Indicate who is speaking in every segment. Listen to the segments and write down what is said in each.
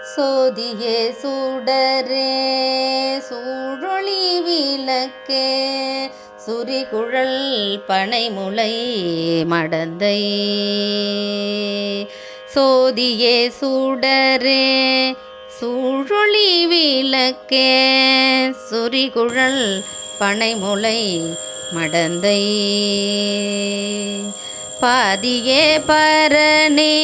Speaker 1: சோதியே சுடரே சூழொளி விளக்கே சுரிகுழல் பனைமுளை மடந்தை. சோதியே சுடரே சூழொளி விளக்கே சுரிகுழல் பனைமுளை மடந்தை. பாதியே பரணே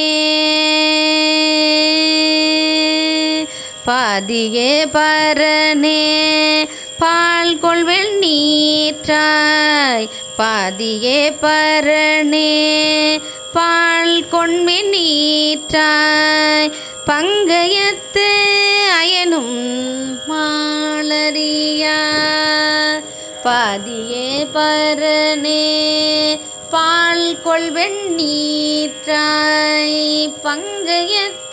Speaker 1: பாதியே பரனே பால் கொள்வெள் நீற்றாய். பாதியே பரனே பால் கொண்மை நீற்றாய். பங்கயத்து அயனும் மாலரியா பாதியே பரனே பால் கொள்வெண் நீற்றாய். பங்கயத்து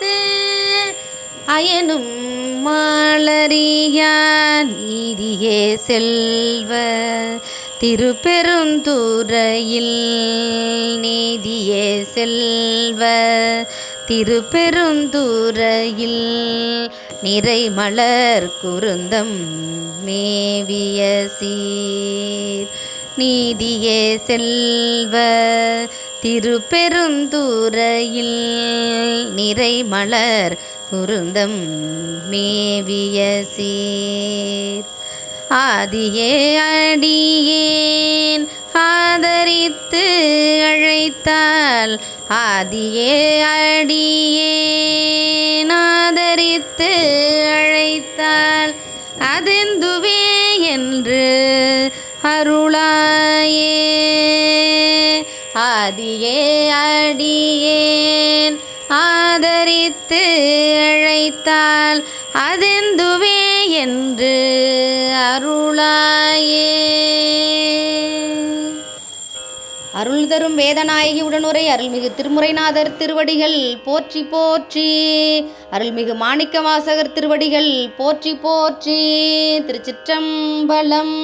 Speaker 1: அயனும் மாளறியா நீதியே செல்வ திருப்பெருந்துறையில் நீதியே செல்வ திருப்பெருந்துறையில் நிறைமலர் குருந்தம் மேவிய சீர். நீதியே செல்வ திருப்பெருந்துறையில் நிறைமலர் குருந்தம் மேவிய சீர். ஆதியே அடியேன் ஆதரித்து அழைத்தால் ஆதியே அடியேன் ஆதரித்து அழைத்தால் அதெந்துவே என்று அருளாயே. ஆதியே அடியேன் ஆதரித்து அழைத்தால் அதெந்துவே என்று அருளாயே. அருள் தரும் வேதநாயகி உடனுரை அருள்மிகு திருமுறைநாதர் திருவடிகள் போற்றி போற்றி. அருள்மிகு மாணிக்க வாசகர் திருவடிகள் போற்றி போற்றி. திருச்சிற்றம்பலம்.